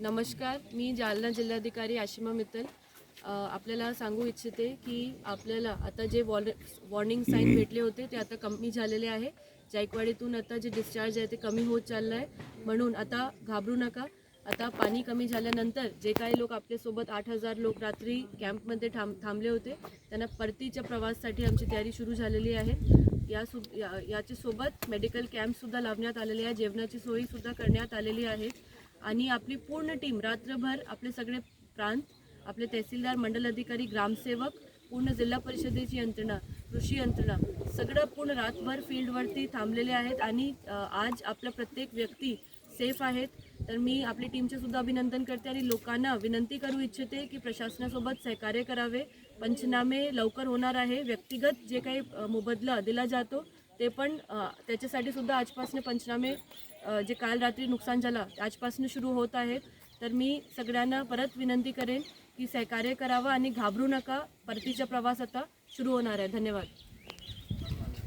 नमस्कार मी जालना जिल्हाधिकारी आशिमा मित्तल. आपल्याला सांगू इच्छिते की आपल्याला आता जे वॉर वॉर्निंग साईन भेटले होते ते आता कमी झालेले आहे. जायकवाडीतून आता जे डिस्चार्ज आहे ते कमी होत चाललं आहे म्हणून आता घाबरू नका. आता पाणी कमी झाल्यानंतर जे काही लोक आपल्यासोबत आठ हजार लोक रात्री कॅम्पमध्ये थांब थांबले होते त्यांना परतीच्या प्रवासासाठी आमची तयारी सुरू झालेली आहे. या सु या याच्या सोबत मेडिकल कॅम्पसुद्धा लावण्यात आलेले आहे. जेवणाची सोयीसुद्धा करण्यात आलेली आहे. आणि आपली पूर्ण टीम रात्रभर आपले सगळे प्रांत आपले तहसीलदार मंडल अधिकारी ग्रामसेवक पूर्ण जिल्हा परिषदेची यंत्रणा कृषी यंत्रणा सगळं पूर्ण रातभर फील्डवरती थांबलेले आहेत. आणि आज आपला प्रत्येक व्यक्ती सेफ आहेत. तर मी आपली टीमचे सुद्धा अभिनंदन करते आणि लोकांना विनंती करू इच्छिते की प्रशासनासोबत सहकार्य करावे. पंचनामे लवकर होणार आहे. व्यक्तिगत जे काही मोबदला दिला जातो ते पण त्याच्यासाठी सुद्धा आजपासून पंचनामे जे काल रात्री नुकसान झालं आजपासून सुरू होत आहेत तर मी सगळ्यांना परत विनंती करेन की सहकार्य करावं आणि घाबरू नका. परतीचा प्रवास आता सुरू होणार आहे. धन्यवाद.